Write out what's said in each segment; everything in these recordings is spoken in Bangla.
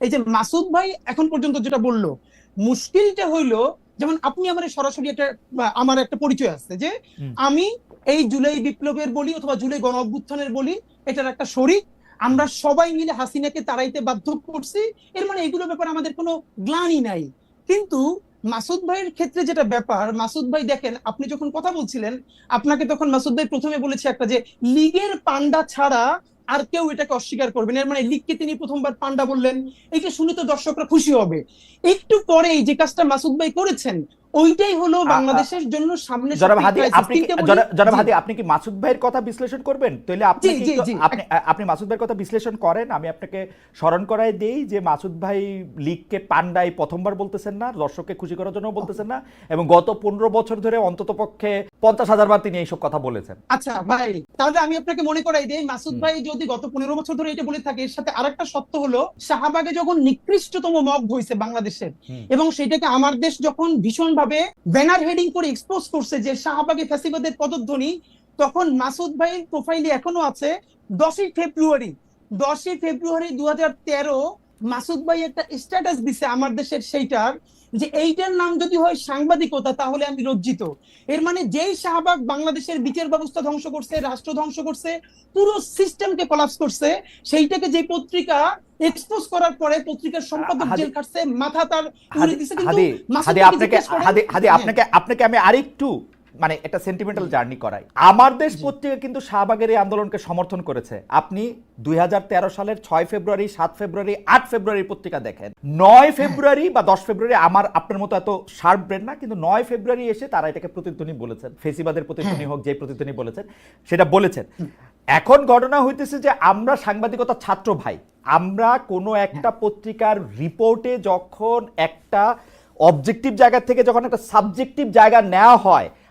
এই যে মাসুদ ভাই এখন পর্যন্ত যেটা বলল মুশকিলটা হইল যেমন আপনি আমার সরাসরি একটা আমার একটা পরিচয় আছে যে আমি এই জুলাই বিপ্লবের বলি অথবা জুলাই গণ অভ্যুত্থানের বলি এটার একটা শরিক। আমরা সবাই মিলে হাসিনাকে তাড়াইতে বাধ্য করছি। এর মানে এগুলো ব্যাপারে আমাদের কোনো গ্লানি নাই। কিন্তু মাসুদ ভাইয়ের ক্ষেত্রে যেটা ব্যাপার মাসুদ ভাই দেখেন আপনি যখন কথা বলছিলেন আপনাকে তখন মাসুদ ভাই প্রথমে বলেছে একটা যে লিগের পান্ডা ছাড়া আর কেউ এটাকে অস্বীকার করবেন এর মানে লিখকে তিনি প্রথমবার পান্ডা বললেন। এইটা শুনে তো দর্শকরা খুশি হবে। একটু পরেই যে কাজটা মাসুদ ভাই করেছেন ওইটাই হলো বাংলাদেশের জন্য সামনে জনাব হাদি আপনি কি- মাসুদ ভাইয়ের কথা বিশ্লেষণ করবেন? তাহলে আপনি। আপনি আপনি মাসুদ ভাইয়ের কথা বিশ্লেষণ করেন? আমি আপনাকে স্মরণ করাই দেই যে মাসুদ ভাই লিগকে পান্ডাই প্রথমবার বলতেছেন না দর্শককে খুশি করার জন্য বলতেছেন না এবং গত পনেরো বছর ধরে অন্তত পক্ষে পঞ্চাশ হাজার বার তিনি এইসব কথা বলেছেন। আচ্ছা ভাই তাহলে আমি আপনাকে মনে করাই দিই মাসুদ ভাই যদি গত পনেরো বছর ধরে এটা বলে থাকে এর সাথে আরেকটা সত্য হলো শাহবাগে যখন নিকৃষ্টতম মগ হয়েছে বাংলাদেশের এবং সেটাকে আমার দেশ যখন ভীষণ ভাবে ব্যানার হেডিং করে এক্সপোজ করছে যে শাহবাগে ফ্যাসিবাদের পদধ্বনি, তখন মাসুদ ভাইয়ের প্রোফাইলে এখনও আছে দশই ফেব্রুয়ারি। দশই ফেব্রুয়ারি দু হাজার তেরো মাসুদ ভাই একটা স্ট্যাটাস দিছে আমার দেশের সেইটার যে এইটার নাম যদি হয় সাংবাদিকতা তাহলে আমি লজ্জিত এর মানে যেই শাহবাগ বাংলাদেশের বিচার ব্যবস্থা ধ্বংস করছে রাষ্ট্র ধ্বংস করছে পুরো সিস্টেমকে কলাপস করছে সেইটাকে যে পত্রিকা এক্সপোজ করার পরে পত্রিকার সম্পাদক জেল খাটছে মাথা তার উড়ে দিছে কিন্তু আপনাকে হ্যাঁ। আপনাকে আপনাকে আমি আরেকটু মানে একটা সেন্টিমেন্টাল জার্নি করাই আমার দেশ পত্রিকা কিন্তু শাহবাগের এই আন্দোলনকে সমর্থন করেছে। আপনি দুই হাজার তেরো সালের ছয় ফেব্রুয়ারি সাত ফেব্রুয়ারি আট ফেব্রুয়ারি পত্রিকা দেখেন। নয় ফেব্রুয়ারি বা দশ ফেব্রুয়ারি আমার আপনার মতো এত শার্প ব্রেন না কিন্তু নয় ফেব্রুয়ারি এসে তারা এটাকে প্রতিধ্বনি বলেছেন। ফেসিবাদের প্রতিধ্বনি হোক যে প্রতিধ্বনি বলেছেন সেটা বলেছেন। এখন ঘটনা হইতেছে যে আমরা সাংবাদিকতা ছাত্র ভাই। আমরা কোনো একটা পত্রিকার রিপোর্টে যখন একটা অবজেক্টিভ জায়গা থেকে যখন একটা সাবজেক্টিভ জায়গা নেওয়া হয়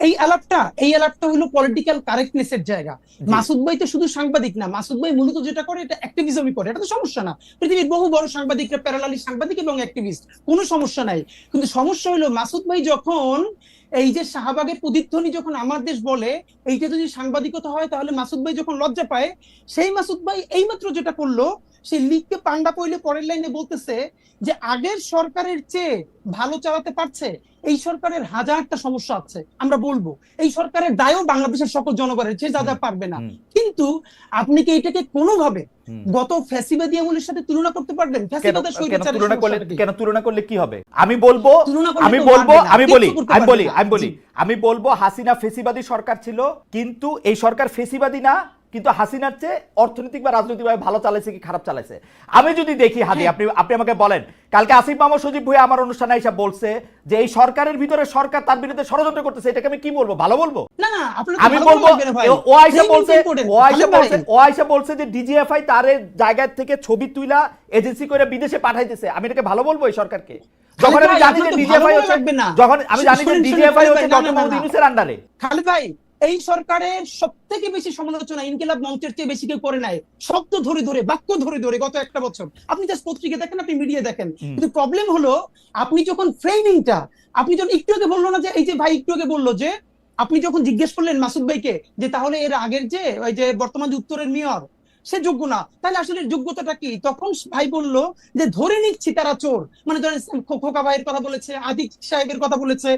এই আলাপটা এই আলাপটা হলো পলিটিক্যাল কারেক্টনেস এর জায়গা। মাসুদ ভাই তো শুধু সাংবাদিক না মাসুদ ভাই মূলত যেটা করে এটা অ্যাক্টিভিজমই করে এটা তো সমস্যা না। পৃথিবীর বহু বড় সাংবাদিকরা প্যারালালি সাংবাদিক এবং অ্যাক্টিভিস্ট কোনো সমস্যা নাই। কিন্তু সমস্যা হলো মাসুদ ভাই যখন এই যে শাহবাগের প্রতিধ্বনি যখন আমার দেশ বলে এইটা যদি সাংবাদিকতা হয় তাহলে মাসুদ ভাই যখন লজ্জা পায় সেই মাসুদ ভাই এইমাত্র যেটা করল সে লিগকে পান্ডা পইলে পরের লাইনে বলতেছে যে আগের সরকারের চেয়ে ভালো চালাতে পারছে এই সরকারের হাজারটা সমস্যা আছে আমরা বলব। এই সরকারের দায়ও বাংলাদেশের সকল জনগণের যে যা পারবে না। কিন্তু আপনি কি এটাকে কোনোভাবে গত ফ্যাসিবাদী আমলের সাথে তুলনা করতে পারবেন? তুলনা করলে? কেন তুলনা করলে কি হবে? আমি বলব আমি বলব আমি বলি আমি বলি আমি বলি আমি বলব হাসিনা ফেসিবাদী সরকার ছিল কিন্তু এই সরকার ফেসিবাদী না কিন্তু হাসিনার চেয়ে অর্থনৈতিক বা রাজনৈতিকভাবে ভালো চালাইছে কি খারাপ চালাইছে? আমি যদি দেখি হাদি হ্যাঁ। আপনি আপনি আমাকে বলেন কালকে আসিফ মাহমুদ সজীব ভুঁইয়া আমার অনুষ্ঠানে এসে বলছে যে এই সরকারের ভিতরে সরকার তার বিরুদ্ধে ষড়যন্ত্র করতেছে এটাকে আমি কি বলব ভালো বলব? না না আমি বলব ও আয়সা বলছে ও আয়সা বলছে ও আয়সা বলছে যে ডিজিএফআই তার জায়গা থেকে ছবি তুইলা এজেন্সি করে বিদেশে পাঠাইতেছে। আমি এটাকে ভালো বলব এই সরকারকে? যখন আমি জানি যে ডিজিএফআই হচ্ছে যখন আমি জানি যে ডিজিএফআই হচ্ছে ডক্টর না। ইউনূসের আন্ডারে। খালেদ ভাই এই সরকারের সব থেকে বেশি সমালোচনা ইনকিলাব মঞ্চের চেয়ে বেশি কেউ করে নাই। শব্দ ধরে ধরে বাক্য ধরে ধরে গত একটা বছর। আপনি জাস্ট পত্রিকা দেখেন আপনি মিডিয়া দেখেন। কিন্তু প্রবলেম হলো আপনি যখন ফ্রেমিংটা আপনি যখন একটু আগে বলল না যে এই যে ভাই একটু আগে বলল যে আপনি যখন জিজ্ঞেস করলেন মাসুদ ভাইকে যে তাহলে এর আগের যে ওই যে বর্তমান যে উত্তরের মেয়র সে যোগ্য না। তাহলে আসলে যোগ্যতাটা কি? তখন ভাই বলল যে ধরে নিচ্ছি তারা চোর। মানে ধরেন খোকা ভাইয়ের কথা বলেছে আদিক সাহেবের কথা বলেছে।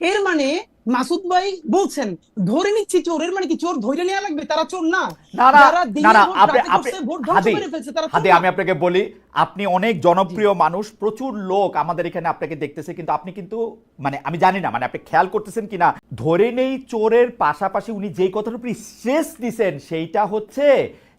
এর মানে মাসুদ ভাই বলছেন ধরে নিচ্ছি চোর এর মানে কি চোর ধরে নেওয়া লাগবে? তারা চোর না। আমি আপনাকে বলি আপনি অনেক জনপ্রিয় মানুষ প্রচুর লোক আমাদের এখানে আপনাকে দেখতেছে কিন্তু আপনি কিন্তু মানে আমি জানি না মানে আপনি খেয়াল করতেছেন কিনা? ধরে নেই চোরের পাশাপাশি উনি যেই কথার উপর স্ট্রেস দিছেন সেইটা হচ্ছে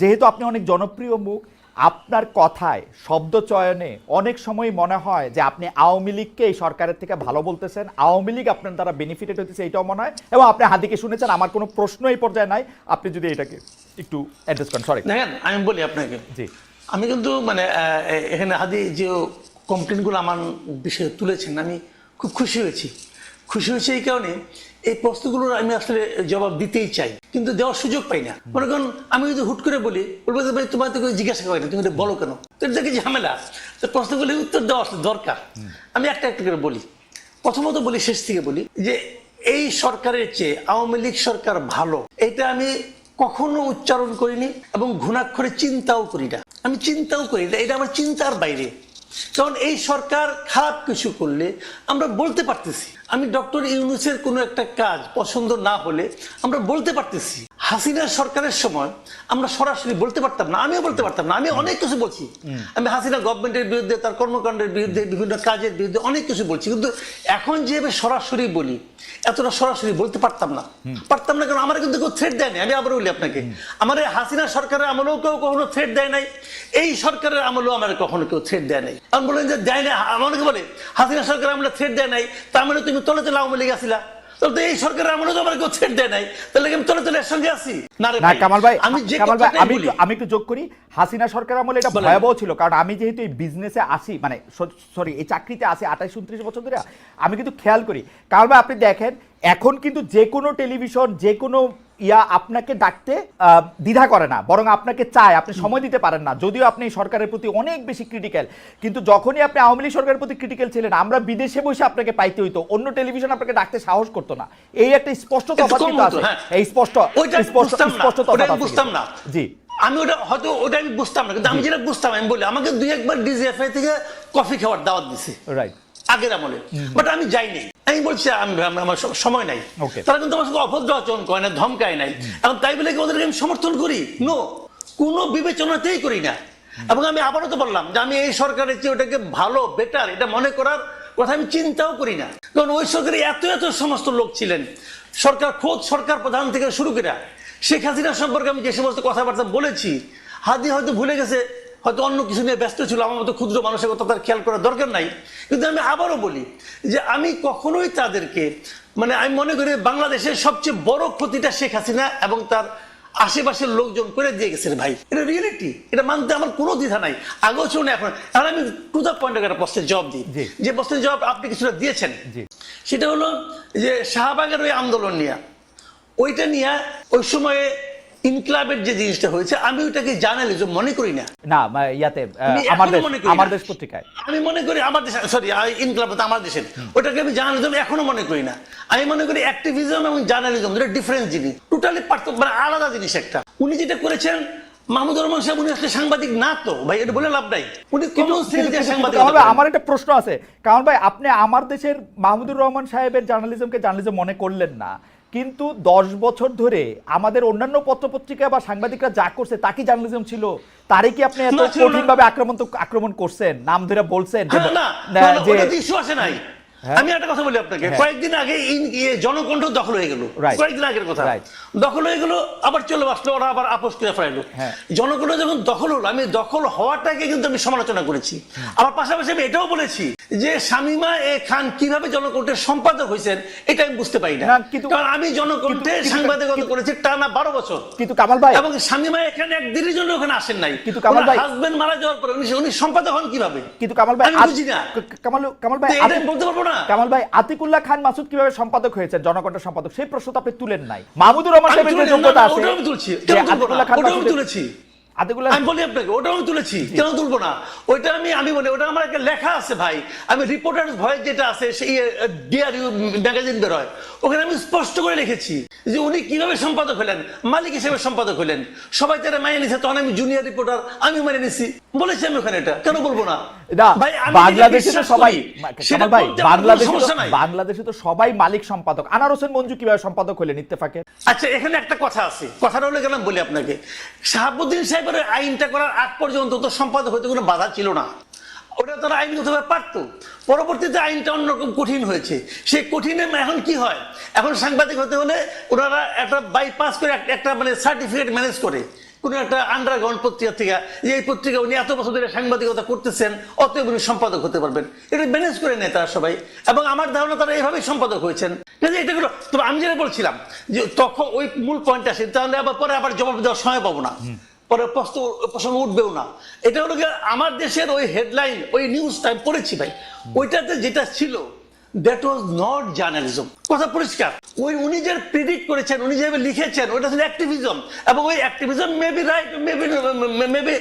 যেহেতু আপনি অনেক জনপ্রিয় মুখ আপনার কথায় শব্দ চয়নে অনেক সময় মনে হয় যে আপনি আওয়ামী লীগকে এই সরকারের থেকে ভালো বলতেছেন। আওয়ামী লীগ আপনার দ্বারা বেনিফিটেড হতেছে এটাও মনে হয়। এবং আপনি হাদিকে শুনেছেন আমার কোনো প্রশ্ন এই পর্যায়ে নাই। আপনি যদি এটাকে একটু অ্যাড্রেস করেন সরি দেখেন আমি বলি আপনাকে। জি। আমি কিন্তু মানে এখানে হাদি যে কমপ্লেনগুলো আমার বিষয়ে তুলেছেন আমি খুব খুশি হয়েছি। খুশি হয়েছি এই কারণে এই প্রশ্নগুলোর আমি আসলে জবাব দিতেই চাই। কিন্তু দেওয়ার সুযোগ পাই না। মনে করেন আমি যদি হুট করে বলি বলব যে ভাই তোমার তো জিজ্ঞাসা করে না তুমি এটা বলো কেন? তো এটা কি ঝামেলা। তো প্রশ্নগুলি উত্তর দেওয়া আসলে দরকার। আমি একটা একটা করে বলি। প্রথমত বলি শেষ থেকে বলি যে এই সরকারের চেয়ে আওয়ামী লীগ সরকার ভালো। এটা আমি কখনো উচ্চারণ করিনি এবং ঘুণাক্ষরে চিন্তাও করি না। আমি চিন্তাও করি না এটা আমার চিন্তার বাইরে। কারণ এই সরকার খারাপ কিছু করলে আমরা বলতে পারতেছি। আমি ডক্টর ইউনুসের কোনো একটা কাজ পছন্দ না হলে আমরা বলতে পারতেছি। হাসিনা সরকারের সময় আমরা সরাসরি বলতে পারতাম না আমিও বলতে পারতাম না আমি অনেক কিছু বলছি। আমি হাসিনা গভর্নমেন্টের বিরুদ্ধে তার কর্মকাণ্ডের বিরুদ্ধে বিভিন্ন কাজের বিরুদ্ধে অনেক কিছু বলছি। কিন্তু এখন যেভাবে সরাসরি বলি এতটা সরাসরি বলতে পারতাম না। পারতাম না কারণ আমার কিন্তু কেউ থ্রেট দেয় নাই আমি আবার বলি আপনাকে। আমার হাসিনা সরকারের আমলেও কেউ কখনো থ্রেট দেয় নাই এই সরকারের আমলেও আমার কখনো কেউ থ্রেট দেয় নাই। আমি বলেন যে দেয় না আমাকে বলে হাসিনা সরকার আমলে থ্রেট দেয় নাই তার মানে তুমি তলে তলে আওয়ামী লীগ আসিলা। তাহলে তো এই সরকারের আমলে তো আমার কেউ থ্রেট দেয় নাই। তাহলে আমি তলে তলে সঙ্গে আছি? না রে কামাল ভাই আমি যে কামাল ভাই আমি আমি একটু যোগ করি। হাসিনা সরকার আমলে এটা ভয়াবহ ছিল কারণ আমি যেহেতু এই বিজনেসে আসি মানে সরি এই চাকরিতে আসি আঠাশ উনত্রিশ বছর ধরে আমি কিন্তু খেয়াল করি। কামাল ভাই আপনি দেখেন এখন কিন্তু যে কোনো টেলিভিশন যে কোনো ইয়া আপনাকে ডাকতে দ্বিধা করে না বরং আপনাকে চায় আপনি সময় দিতে পারেন না। যদিও আপনি সরকারের প্রতি অনেক বেশি ক্রিটিক্যাল কিন্তু যখনই আপনি আওয়ামী লীগ সরকারের প্রতি ক্রিটিক্যাল ছিলেন আমরা বিদেশে বসে আপনাকে পাইতে হইতো অন্য টেলিভিশন আপনাকে ডাকতে সাহস করতো না। এই একটা স্পষ্ট তফাৎ কিন্তু আছে। হ্যাঁ। এই স্পষ্ট স্পষ্ট স্পষ্ট তফাৎ বুঝতাম না। জি। আমি ওটা হয়তো ওটা আমি বুঝতাম না কিন্তু আমি যেটা বুঝতাম আমি বলি আমাকে দুই একবার ডিজিএফআই থেকে কফি খাওয়ার দাওয়াত দিছে। রাইট আগের আমলে। বাট আমি যাইনি। আমি বলছি আমি আমি- আমার সময় নাই। তারা কিন্তু আমার সঙ্গে অভদ্র আচরণ করে না ধমকায় নাই। এখন তাই বলে কি ওদেরকে আমি সমর্থন করি? নো কোনো বিবেচনাতেই করি না। এবং আমি আবারও তো বললাম যে আমি এই সরকারের চেয়ে ওটাকে ভালো বেটার এটা মনে করার কথা আমি চিন্তাও করি না। কারণ ওই সরকারে এত এত সমস্ত লোক ছিলেন। সরকার খোদ সরকার প্রধান থেকে শুরু করে শেখ হাসিনা সম্পর্কে আমি যে সমস্ত কথাবার্তা বলেছি হাদি হয়তো ভুলে গেছে হয়তো অন্য কিছু নিয়ে ব্যস্ত ছিল আমার মতো ক্ষুদ্র মানুষের কথা তার খেয়াল করার দরকার নাই। কিন্তু আমি আবারও বলি যে আমি কখনোই তাদেরকে মানে আমি মনে করি বাংলাদেশের সবচেয়ে বড় ক্ষতিটা শেখ হাসিনা এবং তার আশেপাশের লোকজন করে দিয়ে গেছেন ভাই। এটা রিয়েলিটি এটা মানতে আমার কোনো দ্বিধা নাই। আগেও ছিল না এখন এখন আমি টু দ্য পয়েন্ট একটা প্রশ্নের জবাব দিই। যে প্রশ্নের জবাব আপনি কিছুটা দিয়েছেন। সেটা হলো যে শাহবাগের ওই আন্দোলন নিয়ে ওইটা নিয়ে ওই সময়ে ইনক্লাবের যে জিনিসটা হয়েছে আমি ওইটাকে জার্নালিজম মনে করি না। না ইয়াতে আমার দেশ আমার দেশ পত্রিকায়। আমি মনে করি আমার দেশে সরি ইনক্লাব তো আমার দেশের। ওটাকে আমি জার্নালিজম এখনও মনে করি না। আমি মনে করি অ্যাক্টিভিজম এবং জার্নালিজম দুটো ডিফারেন্ট জিনিস। টোটালি পার্থক্য মানে আলাদা জিনিস একটা। উনি যেটা করেছেন মাহমুদুর রহমান সাহেব উনি আসলে সাংবাদিক না তো। ভাই এটা বলে লাভ নাই। উনি কিন্তু- কিন্তু সাংবাদিক ভাই, আমার একটা প্রশ্ন আছে। কারণ ভাই আপনি আমার দেশের মাহমুদুর রহমান সাহেবের জার্নালিজমকে জার্নালিজম মনে করলেন না। কিন্তু দশ বছর ধরে আমাদের অন্যান্য পত্রপত্রিকা বা সাংবাদিকরা যা করছে তা কি জার্নালিজম ছিল? তারে কি আপনি এত কঠিনভাবে কঠিন ভাবে আক্রমণ আক্রমণ করছেন? নাম ধরে বলছেন যে- হ্যাঁ, আমি একটা কথা বলি আপনাকে। হ্যাঁ। কয়েকদিন আগে ইয়ে জনকণ্ঠ দখল হয়ে গেল। কয়েকদিন আগের কথা। দখল হয়ে গেল আবার চলে আসলো ওরা আবার আপোষ করে ফেলাইলো। হ্যাঁ। জনকণ্ঠ যখন দখল হলো আমি দখল হওয়াটাকে কিন্তু আমি সমালোচনা করেছি। আবার পাশাপাশি আমি এটাও বলেছি যে শামিমা এ খান কীভাবে জনকণ্ঠের সম্পাদক হয়েছেন এটা আমি বুঝতে পারি না। কিন্তু- কারণ আমি জনকণ্ঠে সাংবাদিকতা করেছি টানা বারো বছর। কিন্তু কামাল ভাই এবং শামিমা এখানে একদিনের জন্য ওখানে আসেন নাই। কিন্তু কামাল ভাই- হাজবেন্ড মারা যাওয়ার পরে উনি উনি সম্পাদক হন কীভাবে? কিন্তু কামাল ভাই আমি বুঝি না। কামাল কামাল ভাই বলতে পারব কামাল ভাই আতিকুল্লাহ খান মাসুদ কীভাবে সম্পাদক হয়েছে জনকণ্ঠ সম্পাদক সেই প্রশ্ন তো আপনি তুলেন নাই মাহমুদুর রহমান সাহেবের যোগ্যতা আছে? আতিকুল্লাহ খান তুলেছি। আমি বলি আপনাকে ওটাও আমি তুলেছি কেন তুলবো না? ওইটা আমি আমি বলি ওটা আমার একটা লেখা আছে ভাই। আমি রিপোর্টার ভয়েস যেটা আছে সেই ডিআরইউ ম্যাগাজিন ওখানে আমি স্পষ্ট করে লিখেছি যে উনি কীভাবে সম্পাদক হলেন মালিক হিসেবে সম্পাদক হলেন। সবাই তারা মাইনে নিছে তখন আমি জুনিয়র রিপোর্টার আমি নিছি। বলেছি আমি ওখানে এটা কেন বলব না? বাংলাদেশে তো সবাই ভাই বাংলাদেশে। বাংলাদেশে তো সবাই মালিক সম্পাদক। আনার হোসেন মঞ্জু কীভাবে সম্পাদক হলেন ইত্তেফাকে আচ্ছা এখানে একটা কথা আছে। কথাটা হলে কেন বলি আপনাকে। শাহাবুদ্দিন সাহেবের আইনটা করার আগ পর্যন্ত তো সম্পাদক হতে কোনো বাধা ছিল না। ওটা তারা আইনগতভাবে পারতো। পরবর্তীতে আইনটা অন্যরকম কঠিন হয়েছে। সেই কঠিনে এখন কি হয়? এখন সাংবাদিক হতে হলে ওনারা একটা বাইপাস করে একটা- মানে সার্টিফিকেট ম্যানেজ করে। কোনো একটা আন্ডারগ্রাউন্ড পত্রিকা থেকে যে এই পত্রিকা উনি এত বছর ধরে সাংবাদিকতা করতেছেন, অতএব উনি সম্পাদক হতে পারবেন। এটা ম্যানেজ করে নেয় তারা সবাই। এবং আমার ধারণা তারা এইভাবেই সম্পাদক হয়েছেন। এটা হলো তবে আমি যেটা বলছিলাম, যে তখন ওই মূল পয়েন্ট আসে, তাহলে আবার পরে আবার জবাব দেওয়ার সময় পাবো না। পরে প্রশ্ন প্রসঙ্গ উঠবেও না। এটা হলো আমার দেশের ওই হেডলাইন ওই নিউজটা আমি পড়েছি ভাই। ওইটাতে যেটা ছিল দ্যাট ওয়াজ নট জার্নালিজম কথা পরিষ্কার। ওই উনি যে প্রিডিক্ট করেছেন, উনি যেভাবে লিখেছেন, ওইটা ছিল অ্যাক্টিভিজম এবং ওই activism maybe right maybe maybe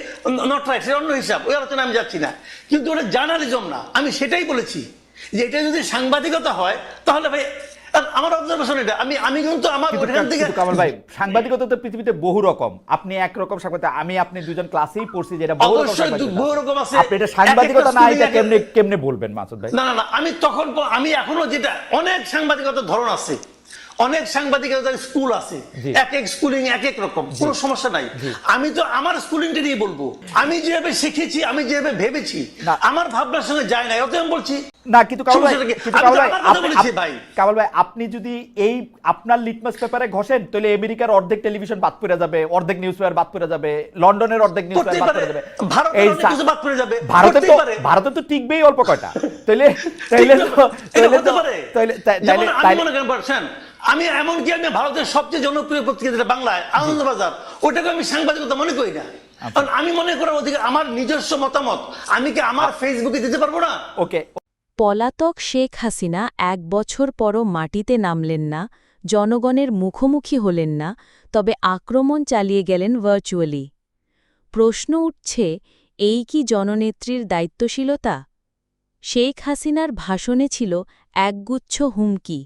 not right সেটা অন্য হিসাব। ওই আলোচনা আমি যাচ্ছি না। কিন্তু ওটা জার্নালিজম না। আমি সেটাই বলেছি যে এটা যদি সাংবাদিকতা হয়, তাহলে ভাই আমার অবজারভেশন এটা। আমি আমি কিন্তু আমার ওখান থেকে কামাল ভাই সাংবাদিকতা তো পৃথিবীতে বহু রকম। আপনি একরকম সাংবাদিক আমি আপনি দুজন ক্লাসেই পড়ছি যেটা বহু রকম বহু রকম আছে। আপনি এটা সাংবাদিকতা এক না এটা কেমনে কেমনে বলবেন মাসুদ ভাই? না না না আমি তখন আমি এখনও যেটা অনেক সাংবাদিকতার ধরন আছে। অনেক সাংবাদিকতার স্কুল আছে। এক এক স্কুলিং এক এক রকম কোনো সমস্যা নাই। আমি তো আমার স্কুলিংটা নিয়ে বলব। আমি যেভাবে শিখেছি আমি যেভাবে ভেবেছি আমার ভাবনার সঙ্গে যায় না অতএব বলছি না কিন্তু কামাল ভাই আপনি- যদি এই আপনার লিটমাস পেপারে ঘষেন তাহলে আমেরিকার অর্ধেক টেলিভিশন বাদ পড়ে যাবে অর্ধেক নিউজ পেপার বাদ পড়ে যাবে লন্ডনের অর্ধেক নিউজ পেপার বাদ পড়ে যাবে। এই বাদ পড়ে যাবে। ভারতে তো ভারতে তো টিকবেই অল্প কয়টা। তাইলে তাইলে তো এটা তাইলে তো পারে। তাইলে তাই- যেমন তাইলে আমি মনে এমনকি আমি ভারতের সবচেয়ে জনপ্রিয় পত্রিকা যেটা বাংলায় আনন্দবাজার ওটাকে আমি সাংবাদিকতা মনে করি না। কারণ আমি মনে করার অধিকার আমার নিজস্ব মতামত আমি কি আমার ফেসবুকে দিতে পারব না? ওকে। পলাতক শেখ হাসিনা এক বছর পরও মাটিতে নামলেন না জনগণের মুখোমুখি হলেন না তবে আক্রমণ চালিয়ে গেলেন ভার্চুয়ালি প্রশ্ন উঠছে এই কি জননেত্রীর দায়িত্বশীলতা? শেখ হাসিনার ভাষণে ছিল একগুচ্ছ হুমকি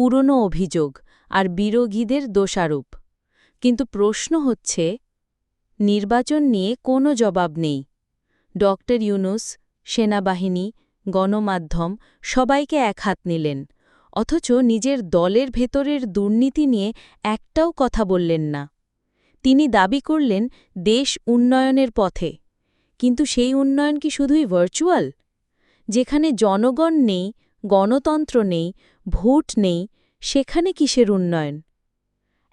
পুরনো অভিযোগ আর বিরোধীদের দোষারোপ। কিন্তু প্রশ্ন হচ্ছে, নির্বাচন নিয়ে কোনো জবাব নেই। ডক্টর ইউনুস, সেনাবাহিনী, গণমাধ্যম সবাইকে এক হাত নিলেন, অথচ নিজের দলের ভেতরের দুর্নীতি নিয়ে একটাও কথা বললেন না। তিনি দাবি করলেন, দেশ উন্নয়নের পথে। কিন্তু সেই উন্নয়ন কি শুধুই ভার্চুয়াল যেখানে জনগণ নেই, গণতন্ত্র নেই ভোট নেই, সেখানে কিসের উন্নয়ন?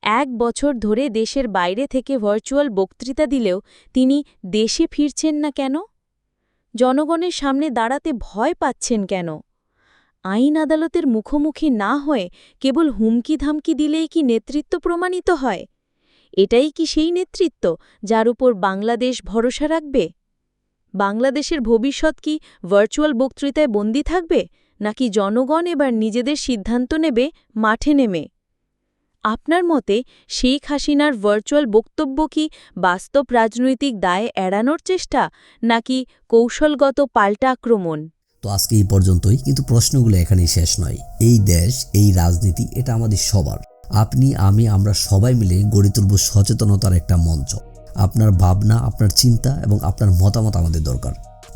এক বছর ধরে দেশের বাইরে থেকে ভার্চুয়াল বক্তৃতা দিলেও তিনি দেশে ফিরছেন না কেন? জনগণের সামনে দাঁড়াতে ভয় পাচ্ছেন কেন? আইন আদালতের মুখোমুখি না হয়ে কেবল হুমকি ধামকি দিলেই কি নেতৃত্ব প্রমাণিত হয়? এটাই কি সেই নেতৃত্ব যার উপর বাংলাদেশ ভরসা রাখবে? বাংলাদেশের ভবিষ্যৎ কি ভার্চুয়াল বক্তৃতায় বন্দী থাকবে? নাকি জনগণ এবার নিজেদের সিদ্ধান্ত নেবে, মাঠে নেমে? আপনার মতে শেখ হাসিনার ভার্চুয়াল বক্তব্য কি বাস্তব রাজনৈতিক দায়ে এড়ানোর চেষ্টা, নাকি কৌশলগত পাল্টা আক্রমণ? তো আজকে এই পর্যন্তই, কিন্তু প্রশ্নগুলো এখানেই শেষ নয়। এই দেশ, এই রাজনীতি, এটা আমাদের সবার। আপনি, আমি, আমরা সবাই মিলে গড়ে তুলব সচেতনতার একটা মঞ্চ। আপনার ভাবনা, আপনার চিন্তা এবং আপনার মতামত আমাদের দরকার।